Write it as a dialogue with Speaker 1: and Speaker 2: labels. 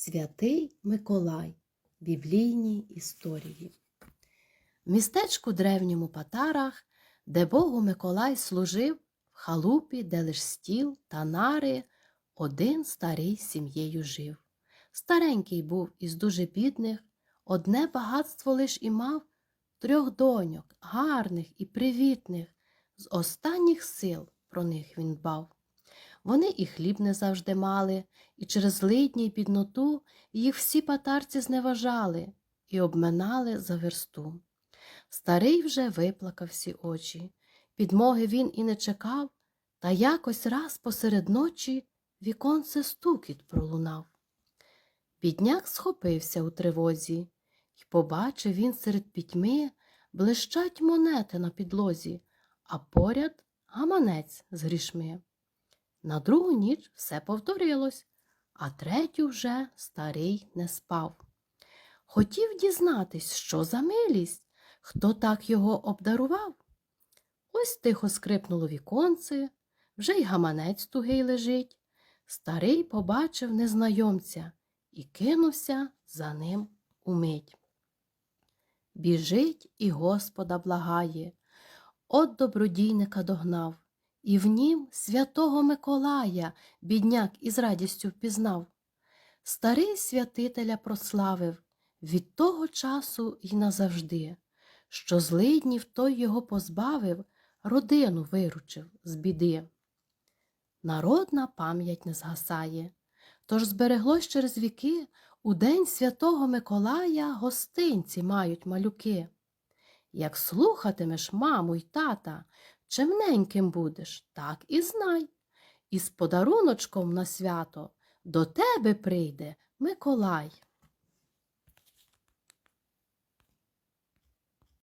Speaker 1: Святий Миколай. Біблійні історії. В містечку древньому Патарах, де Богу Миколай служив, в халупі, де лиш стіл та нари, один старий сім'єю жив. Старенький був із дуже бідних, одне багатство лиш і мав трьох доньок, гарних і привітних, з останніх сил про них він дбав. Вони і хліб не завжди мали, і через лидні й бідноту їх всі патарці зневажали і обминали за версту. Старий вже виплакав всі очі, підмоги він і не чекав, та якось раз посеред ночі віконце стукіт пролунав. Бідняк схопився у тривозі, й побачив він серед пітьми блищать монети на підлозі, а поряд гаманець з грішми. На другу ніч все повторилось, а третю вже старий не спав. Хотів дізнатись, що за милість, хто так його обдарував. Ось тихо скрипнуло віконце, вже й гаманець тугий лежить. Старий побачив незнайомця і кинувся за ним умить. Біжить і Господа благає, от добродійника догнав, і в нім святого Миколая бідняк із радістю впізнав. Старий святителя прославив від того часу й назавжди, що злиднів той його позбавив, родину виручив з біди. Народна пам'ять не згасає, тож збереглось через віки у день святого Миколая гостинці мають малюки. Як слухатимеш маму й тата, чимненьким будеш, так і знай. І з подаруночком на свято до тебе прийде Миколай.